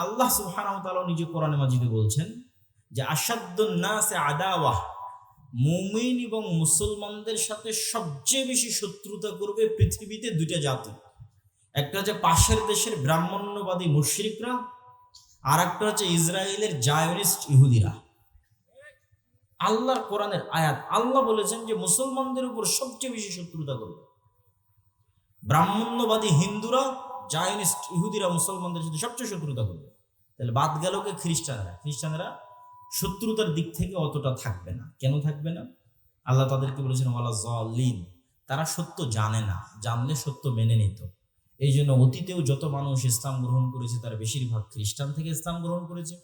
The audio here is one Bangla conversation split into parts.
আল্লাহ তাআলা নিজে কোরআনে মাজিদে বলছেন যে আসাদ্দুন নাসে আদাওয়াহ মুমিন এবং মুসলমানদের সাথে সবচেয়ে বেশি শত্রুতা করবে পৃথিবীতে দুইটা জাতি। একটা হচ্ছে পাশের দেশের ব্রাহ্মণ্যবাদী মুশরিকরা আর একটা হচ্ছে ইসরায়েলের জায়নিস্ট ইহুদিরা। আল্লাহর কোরআনের আয়াত, আল্লাহ বলেছেন যে মুসলমানদের উপর সবচেয়ে বেশি শত্রুতা করবে। ব্রাহ্মণ্যবাদী হিন্দুরা জায়নিস্ট ইহুদিরা মুসলমানদের সাথে সবচেয়ে শত্রুতা করবে, তাহলে বাদ গেল কে? খ্রিস্টানরা। খ্রিস্টানরা শত্রুতার দিক থেকে অতটা থাকবে না। কেন থাকবে না? আল্লাহ তাদেরকে বলেছেন, ওয়ালা জলিন তারা সত্য জানে না, জানলে সত্য মেনে নিত। এই জন্য অতীতেও যত মানুষ ইসলাম গ্রহণ করেছে, তার বেশিরভাগ খ্রিস্টান থেকে ইসলাম গ্রহণ করেছে।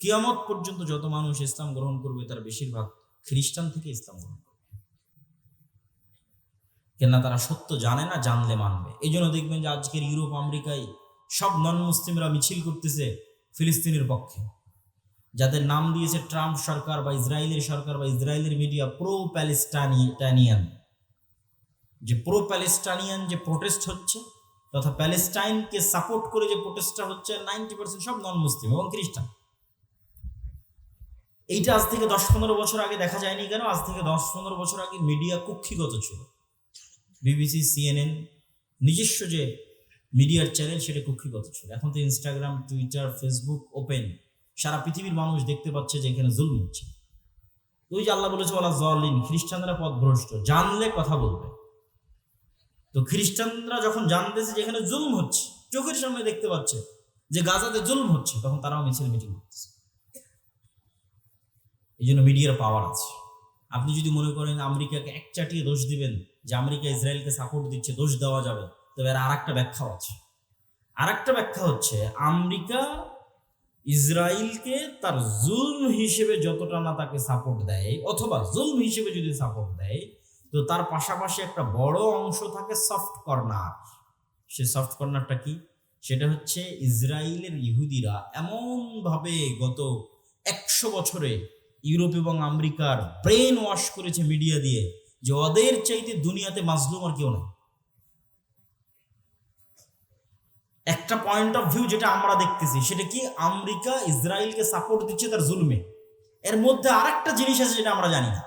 কিয়ামত পর্যন্ত যত মানুষ ইসলাম গ্রহণ করবে, তার বেশিরভাগ খ্রিস্টান থেকে ইসলাম গ্রহণ করবে। কেননা তারা সত্য জানে না, জানলে মানবে। এই জন্য দেখবেন যে আজকের ইউরোপ, আমেরিকায় সব নন মুসলিমরা মিছিল করতেছে ফিলিস্তিনের পক্ষে। যাদের নাম দিয়েছে ট্রাম্প সরকার বা ইসরায়েলের সরকার বা ইসরায়েলের মিডিয়া প্রো প্যালেস্টানিয়ান যে প্রো প্যালেস্টানিয়ান যে প্রোটেস্ট হচ্ছে, তথা প্যালেস্টাইনকে সাপোর্ট করে যে প্রোটেস্টটা হচ্ছে নাইনটি পার্সেন্ট সব নন মুসলিম এবং খ্রিস্টান। এইটা আজ থেকে দশ পনেরো বছর আগে দেখা যায়নি কেন? আজ থেকে দশ পনেরো বছর আগে মিডিয়া কুক্ষিগত ছিল। বিবিসি সিএনএন নিজস্ব যে মিডিয়ার চ্যানেল সেটা কুক্ষিগত ছিল। এখন তো ইনস্টাগ্রাম টুইটার ফেসবুক ওপেন সারা পৃথিবীর মানুষ দেখতে পাচ্ছে যে এখানে জুলম হচ্ছে। ওই যে আল্লাহ বলেছে বলা জলিন খ্রিস্টানরা পথভ্রষ্ট, জানলে কথা বলবে। তো খ্রিস্টানরা যখন জানতেছে যে এখানে জুলম হচ্ছে, চোখের সামনে দেখতে পাচ্ছে যে গাজাতে জুলম হচ্ছে, তখন তারাও মিছিল মিটিং করতেছে। এই জন্য মিডিয়ার পাওয়ার আছে। আপনি যদি মনে করেন আমেরিকাকে এক চাটিয়ে দোষ দিবেন যে আমেরিকা ইসরায়েলকে সাপোর্ট দিচ্ছে, দোষ দেওয়া যাবে, তবে আর একটা ব্যাখ্যাও আছে। আর একটা ব্যাখ্যা হচ্ছে, আমেরিকা ইসরায়েলকে তার জুলম হিসেবে যতটা না তাকে সাপোর্ট দেয়, অথবা জুলম হিসেবে যদি সাপোর্ট দেয়, তো তার পাশাপাশি একটা বড় অংশ থাকে সফট কর্নার সে সফট কর্নারটা কি? সেটা হচ্ছে ইসরায়েলের ইহুদিরা এমনভাবে গত একশো বছরে ইউরোপ এবং আমেরিকার ব্রেন ওয়াশ করেছে মিডিয়া দিয়ে যে ওদের চাইতে দুনিয়াতে মাজলুম আর কেউ নাই। একটা পয়েন্ট অফ ভিউ যেটা আমরা দেখতেছি, সেটা কি আমেরিকা ইসরায়েলকে সাপোর্ট দিচ্ছে তার জুলমে? এর মধ্যে আরেকটা জিনিস আছে যেটা আমরা জানি না।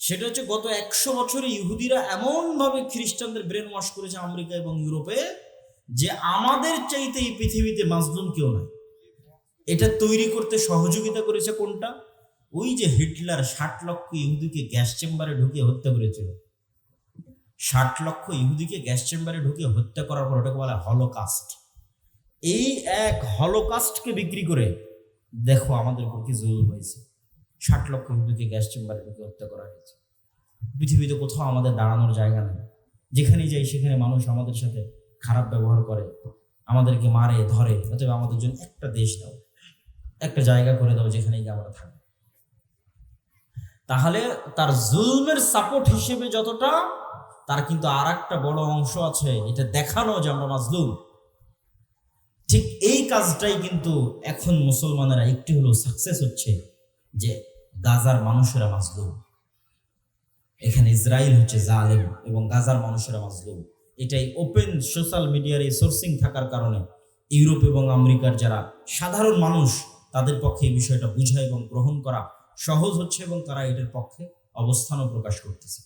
সেটা হচ্ছে গত একশো বছরে ইহুদিরা এমনভাবে খ্রিস্টানদের ব্রেন ওয়াশ করেছে আমেরিকা এবং ইউরোপে যে আমাদের চাইতে এই পৃথিবীতে মাজলুম কেউ নাই। এটা তৈরি করতে সহযোগিতা করেছে কোনটা? ওই যে হিটলার ষাট লক্ষ ইহুদিকে গ্যাস চেম্বারে ঢুকিয়ে হত্যা করেছিল। ষাট লক্ষ ইহুদিকে গ্যাস চেম্বারে ঢুকিয়ে হত্যা করার পর ওটাকে বলা হলোকাস্ট। এই এক হলোকাস্টকে বিক্রি করে দেখো আমাদের কি জুলুম হয়েছে। ষাট লক্ষ ইহুদিকে গ্যাস চেম্বারে ঢুকে হত্যা করা হয়েছে। পৃথিবীতে কোথাও আমাদের দাঁড়ানোর জায়গা নেই। যেখানেই যাই সেখানে মানুষ আমাদের সাথে খারাপ ব্যবহার করে, আমাদেরকে মারে, ধরে, অতএব আমাদের জন্য একটা দেশ দাও। একটা জায়গা করে দাও যেখানে গিয়ে আমরা থাকব তাহলে তার জুলমের সাপোর্ট হিসেবে যতটা, তার কিন্তু আর একটা বড় অংশ আছে, এটা দেখানো যে আমরা মাজলুম। ঠিক এই কাজটাই কিন্তু এখন মুসলমানেরা একটি হলেও সাকসেস হচ্ছে যে গাজার মানুষেরা মাজলুম। এখানে ইসরায়েল হচ্ছে জালেম এবং গাজার মানুষেরা মাজলুম। এটাই ওপেন সোশ্যাল মিডিয়ার এই সোর্সিং থাকার কারণে ইউরোপ এবং আমেরিকার যারা সাধারণ মানুষ তাদের পক্ষে এই বিষয়টা বোঝা এবং গ্রহণ করা সহজ হচ্ছে এবং তারা এটার পক্ষে অবস্থানও প্রকাশ করতেছে।